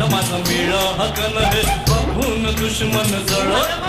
मान माझं मिळ हकल बघून दुश्मन जळ.